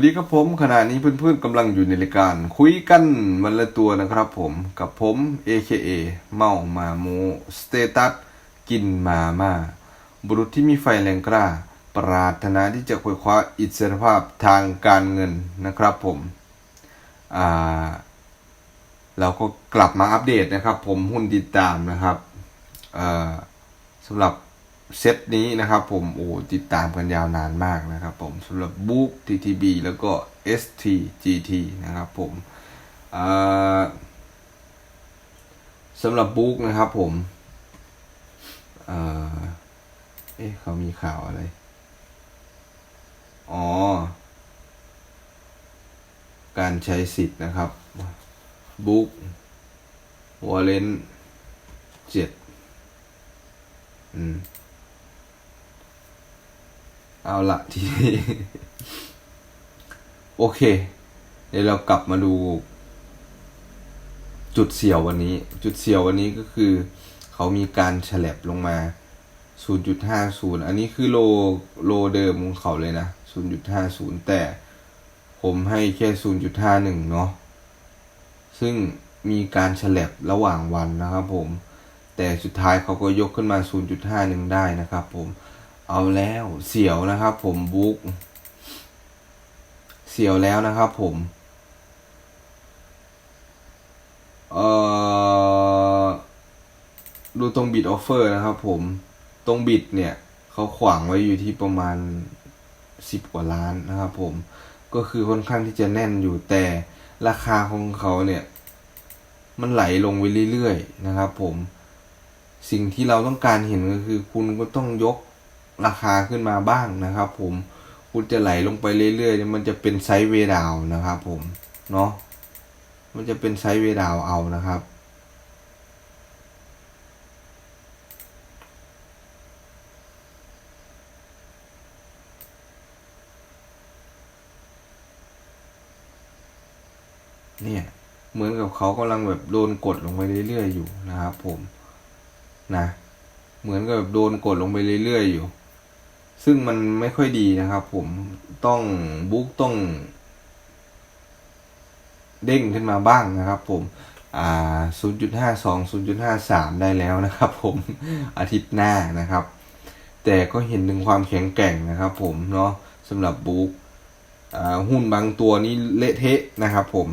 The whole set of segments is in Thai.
วัสดีครับผมขณะนี้เพื่อนๆกำลังอยู่ในรายการ คุยกันวันละตัวนะครับผมกับผม AKA เมามาโมสเตตัสกินมาม่าบุรุษที่มีไฟแรงกล้า ปรารถนาที่จะคว้คว้าอิสรภาพทางการเงินนะครับผมอ่าเราก็กลับมาอัปเดตนะครับ ผมหุ้นติดตามนะครับอ่าสำหรับ เซตนี้นะครับผมโอ้ติดตามกันยาวนานมากนะครับผมสำหรับบุ๊ก TTB แล้วก็ STGT นะครับผมสำหรับบุ๊กนะครับผมอ่าเอ๊ะเขามีข่าวอะไร อ๋อ การใช้สิทธิ์นะครับบุ๊กวอลเลนเจ็ดอืม เอาละทีนี้โอเค เดี๋ยวเรากลับมาดู จุดเสี่ยววันนี้ จุดเสี่ยววันนี้ก็คือ เขามีการฉลับลงมา 0.50 อันนี้คือโลโลเดิมของเขาเลยนะ 0.50 แต่ผมให้แค่ 0.51 เนาะซึ่งมีการฉลับระหว่างวันนะครับผม แต่สุดท้ายเขาก็ยกขึ้นมา 0.51 ได้นะครับผม เอาแล้วเสียวนะครับ ผมบุ๊กเสียวแล้วนะครับผม เอ่อ ดูตรงบิดออฟเฟอร์นะครับผม ตรงบิดเนี่ย เขาขวางไว้อยู่ที่ประมาณสิบกว่าล้านนะครับผม ก็คือค่อนข้างที่จะแน่นอยู่แต่ราคาของเขาเนี่ย มันไหลลงไปเรื่อยๆนะครับผม สิ่งที่เราต้องการเห็นก็คือคุณก็ต้องยก ราคาขึ้นมาบ้างนะครับ ผมคุณจะไหลลงไปเรื่อยๆมันจะเป็นไซด์เวดาวนะครับ ผมเนาะมันจะเป็นไซด์เวดาวเอานะครับเนี่ยเหมือนกับเขากำลังแบบโดนกดลงไปเรื่อยๆอยู่นะครับผมนะเหมือนกับแบบโดนกดลงไปเรื่อยๆอยู่ ซึ่งมันไม่ค่อยดีนะครับ ผมต้องบุ๊กต้อง เด้งขึ้นมาบ้างนะครับ ผมอ่า0.52 0.53 ได้แล้วนะครับ ผมอาทิตย์หน้านะครับ แต่ก็เห็นถึงความแข็งแกร่งนะครับ ผมเนาะสำหรับบุ๊กอ่าหุ้นบางตัวนี้เละเทะนะครับ ผม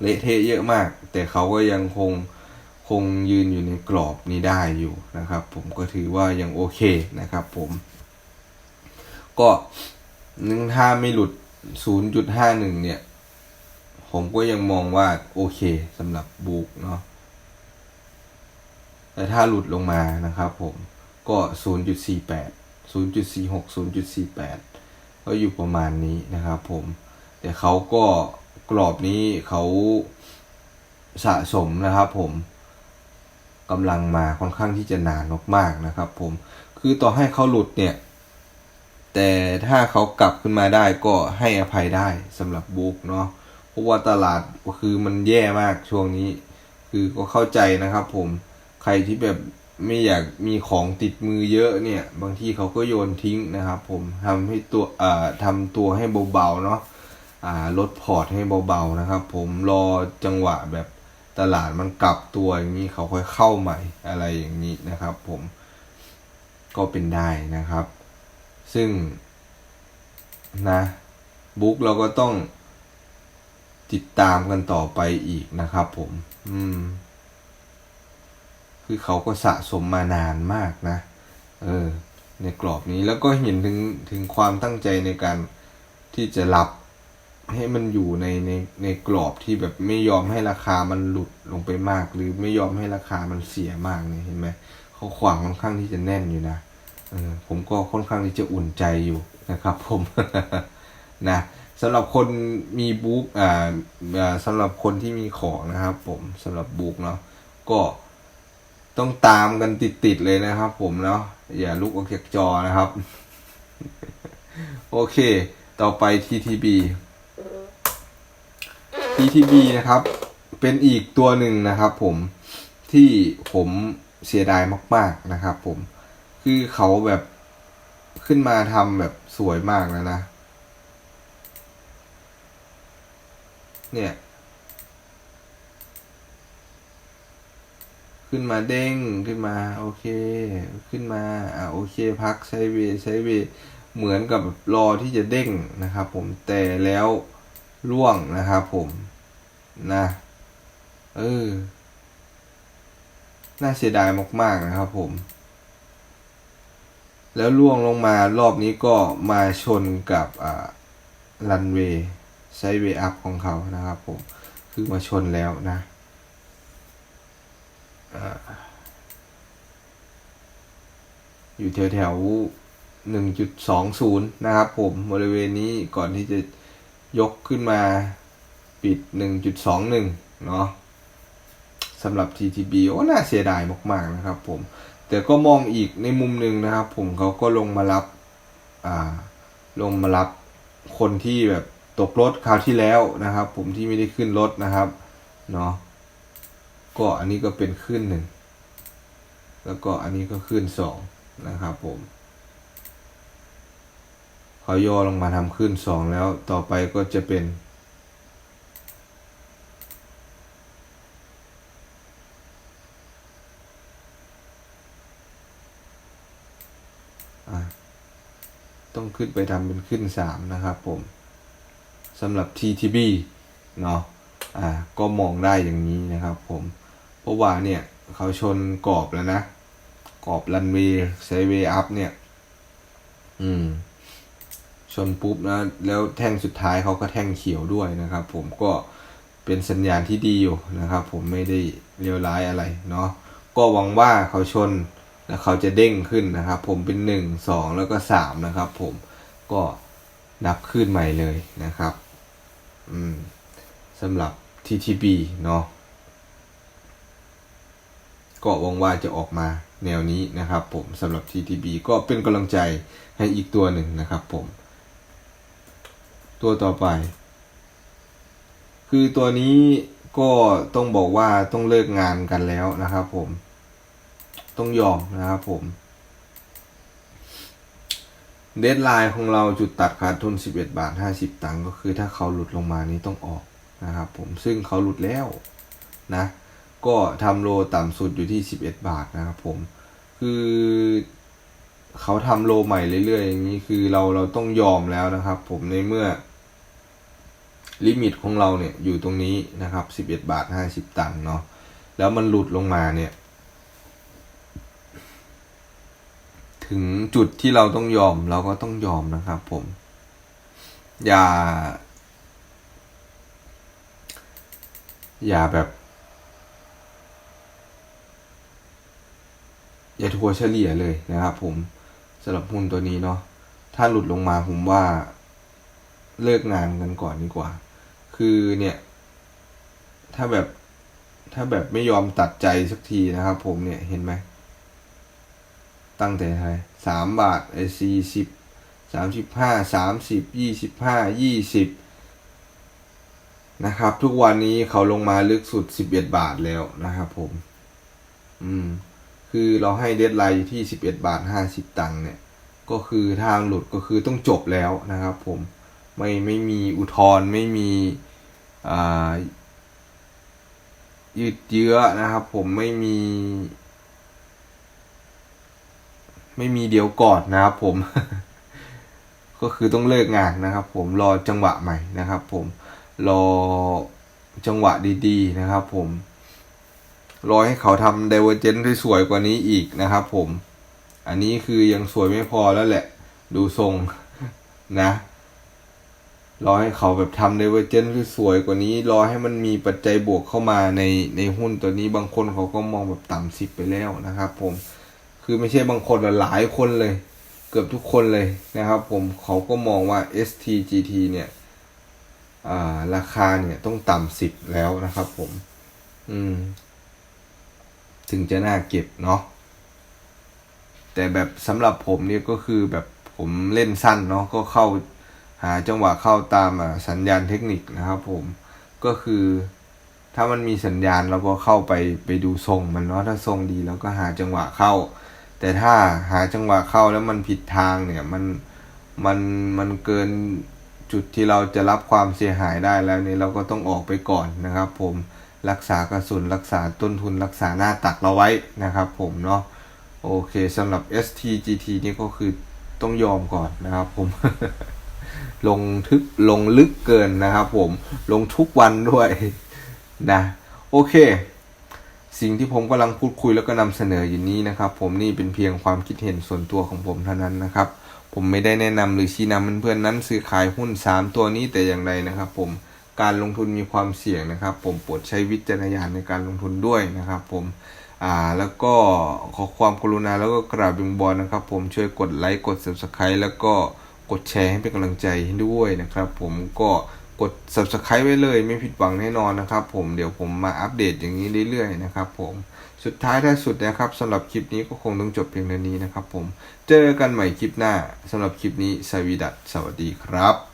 เละเทะเยอะมาก แต่เขาก็ยังคงคงยืนอยู่ในกรอบนี้ได้อยู่นะครับ ผมก็ถือว่ายังโอเคนะครับ ผม ก็นึงถ้าไม่หลุด 0.51 เนี่ย ผมก็ยังมองว่าโอเคสำหรับบุกเนาะแต่ถ้าหลุดลงมานะครับผมก็ 0.48 0.46 0.48 ก็อยู่ประมาณนี้นะครับผม แต่เขาก็กรอบนี้เขาสะสมนะครับผมกำลังมาค่อนข้างที่จะนานมากๆนะครับผม คือต่อให้เขาหลุดเนี่ย แต่ถ้าเขากลับขึ้นมาได้ก็ให้อภัยได้สำหรับบุ๊กเนาะเพราะว่าตลาดคือมันแย่มากช่วงนี้ คือก็เข้าใจนะครับผมใครที่แบบไม่อยากมีของติดมือเยอะเนี่ย บางทีเขาก็โยนทิ้งนะครับ ผมทำให้ตัวอ่าทำตัวให้เบาๆเนาะอ่าลดพอร์ตให้เบาๆนะครับ ผมรอจังหวะแบบตลาดมันกลับตัวอย่างนี้เขาค่อยเข้าใหม่อะไรอย่างนี้นะครับ ผมก็เป็นได้นะครับ ซึ่งนะบุ๊กเราก็ต้องติดตามกันต่อไปอีกนะครับผม อืม คือเขาก็สะสมมานานมากนะ เออ ในกรอบนี้แล้วก็เห็นถึงถึงความตั้งใจในการที่จะรับให้มันอยู่ในในในกรอบที่แบบไม่ยอมให้ราคามันหลุดลงไปมาก หรือไม่ยอมให้ราคามันเสียมากเนี่ยเห็นไหมเขาขวางค่อนข้างที่จะแน่นอยู่นะ ผมก็ค่อนข้างที่จะอุ่นใจอยู่นะครับผมนะสำหรับคนมีบุ๊กอ่าสำหรับคนที่มีของนะครับผมสำหรับบุ๊กเนาะก็ต้องตามกันติดๆเลยนะครับ ผมเนาะอย่าลุกออกจากจอนะครับ โอเค ต่อไป TTB TTB นะครับ เป็นอีกตัวหนึ่งนะครับ ผมที่ผมเสียดายมาก ๆนะครับ ผม คือเขาแบบขึ้นมาทำแบบสวยมากแล้วนะ เนี่ย ขึ้นมาเด้งขึ้นมา โอเค ขึ้นมา อ่าโอเค พักใช้เวใช้เวเหมือนกับรอที่จะเด้งนะครับผมแต่แล้วล่วงนะครับผมนะ เออ น่าเสียดายมากๆนะครับผม แล้วล่วงลงมารอบนี้ก็มาชนกับรันเวย์ไซเวย์อัพของเขานะครับผม คือมาชนแล้วนะอ่าอยู่แถวแถวหนึ่งจุดสองศูนย์นะครับผมบริเวณนี้ก่อนที่จะยกขึ้นมาปิดหนึ่งจุดสองหนึ่งเนาะสำหรับ TTB โอ้น่าเสียดายมาก ๆ นะครับผม แต่ก็มองอีกในมุมหนึ่งนะครับ ผมเขาก็ลงมารับ อ่า ลงมารับคนที่แบบตกรถคราวที่แล้วนะครับ ผมที่ไม่ได้ขึ้นรถนะครับเนาะก็อันนี้ก็เป็นขึ้นหนึ่งแล้วก็อันนี้ก็ขึ้นสองนะครับผมเขาย่อลงมาทำขึ้นสองแล้วต่อไปก็จะเป็น ต้องขึ้นไปทำเป็นขึ้นสามนะครับผมสำหรับ TTB เนาะอ่าก็มองได้อย่างนี้นะครับผม เพราะว่าเนี่ยเขาชนกรอบแล้วนะ กรอบรันเวย์ไซเวย์อัพเนี่ย อืม ชนปุ๊บนะ แล้วแท่งสุดท้ายเขาก็แท่งเขียวด้วยนะครับผมก็เป็นสัญญาณที่ดีอยู่นะครับผมไม่ได้เลวร้ายอะไรเนาะก็หวังว่าเขาชน แล้วเขาจะเด้งขึ้นนะครับ ผมเป็นหนึ่งสองแล้วก็สามนะครับ ผมก็นับขึ้นใหม่เลยนะครับ อืมสำหรับ TTB เนาะก็หวังว่าจะออกมาแนวนี้นะครับ ผมสำหรับ TTB ก็เป็นกำลังใจให้อีกตัวหนึ่งนะครับ ผม ตัวต่อไป คือตัวนี้ก็ต้องบอกว่าต้องเลิกงานกันแล้วนะครับ ผม ต้องยอมนะครับผม เดทไลน์ของเราจุดตัดขาดทุน 11 บาท 50 ตังค์ก็คือถ้าเขาหลุดลงมานี้ต้องออกนะครับผมซึ่งเขาหลุดแล้วนะ ก็ทำโลต่ำสุดอยู่ที่ 11 บาทนะครับผม คือเขาทำโลใหม่เรื่อยๆอย่างนี้คือเราเราต้องยอมแล้วนะครับ ผมในเมื่อ ลิมิตของเราเนี่ยอยู่ตรงนี้นะครับ 11 บาท 50 ตังค์เนาะแล้วมันหลุดลงมาเนี่ย ถึงจุดที่เราต้องยอมเราก็ต้องยอมนะครับ ผม อย่า อย่าแบบ อย่าทัวเฉลี่ยเลยนะครับผมสำหรับหุ้นตัวนี้เนาะถ้าหลุดลงมาผมว่าเลิกงานกันก่อนดีกว่า คือเนี่ย ถ้าแบบถ้าแบบไม่ยอมตัดใจสักทีนะครับผมเนี่ยเห็นไหม ตั้งแต่ไทยสามบาทไอสี่สิบสามสิบห้าสามสิบยี่สิบห้ายี่สิบนะครับ ทุกวันนี้เขาลงมาลึกสุดสิบเอ็ดบาทแล้วนะครับผม อืม คือเราให้เดทไลน์ที่สิบเอ็ดบาทห้าสิบตังค์เนี่ย ก็คือทางหลุดก็คือต้องจบแล้วนะครับผมไม่ไม่มีอุทธรณ์ไม่มีอ่ายืดเยื้อนะครับ ผมไม่มี ไม่มีเดี๋ยวก่อนนะครับผม ก็คือต้องเลิกงานนะครับผมรอจังหวะใหม่นะครับผมรอจังหวะดีๆนะครับผม รอให้เขาทำ d i v e r g e n t ที่สวยกว่านี้อีกนะครับผม อันนี้คือยังสวยไม่พอแล้วแหละ ดูทรงนะรอให้เขาแบบทำ d i v e r g e n t ที่สวยกว่านี้ รอให้มันมีปัจจัยบวกเข้ามาในในหุ้นตัวนี้บางคนเขาก็มองแบบต่ำสิบไปแล้วนะครับผม คือไม่ใช่บางคนหลายคนเลย เกือบทุกคนเลยนะครับ ผมเขาก็มองว่า STGT เนี่ยาราคาเนี่ยต้องต่ำสิบแล้วนะครับ ผม อืม ถึงจะน่าเก็บเนาะแต่แบบสำหรับผมเนี่ยก็คือแบบผมเล่นสั้นเนาะก็เข้าหาจังหวะเข้าตามสัญญาณเทคนิคนะครับ ผมก็คือ ถ้ามันมีสัญญาณเราก็เข้าไปไปดูทรงมันเนาะถ้าทรงดีเราก็หาจังหวะเข้า แต่ถ้าหาจังหวะเข้าแล้วมันผิดทางเนี่ยมันมันมันเกินจุดที่เราจะรับความเสียหายได้แล้วเนี่ยเราก็ต้องออกไปก่อนนะครับ ผมรักษากระสุนรักษาต้นทุนรักษาหน้าตักเราไว้นะครับ ผมเนาะโอเคสำหรับ STGT นี่ก็คือต้องยอมก่อนนะครับ ผม ลงทึกลงลึกเกินนะครับ ผมลงทุกวันด้วยนะ โอเค สิ่งที่ผมกำลังพูดคุยแล้วก็นำเสนออยู่นี้นะครับ ผมนี่เป็นเพียงความคิดเห็นส่วนตัวของผมเท่านั้นนะครับ ผมไม่ได้แนะนำหรือชี้นำเพื่อนๆนั้นซื้อขายหุ้น 3 ตัวนี้แต่อย่างใดนะครับ ผมการลงทุนมีความเสี่ยงนะครับ ผมโปรดใช้วิจารณญาณในการลงทุนด้วยนะครับ ผมอ่าแล้วก็ขอความกรุณาแล้วก็กราบบิงบอลนะครับ ผมช่วยกดไลค์กด subscribe แล้วก็กดแชร์ให้เป็นกำลังใจให้ด้วยนะครับ ผมก็ กด subscribe ไว้เลยไม่ผิดหวังแน่นอนนะครับผมเดี๋ยวผมมาอัปเดตอย่างนี้เรื่อยๆนะครับผมสุดท้ายท้ายสุดนะครับสำหรับคลิปนี้ก็คงต้องจบเพียงเท่านี้นะครับผมเจอกันใหม่คลิปหน้าสำหรับคลิปนี้สวีดัสสวัสดีครับ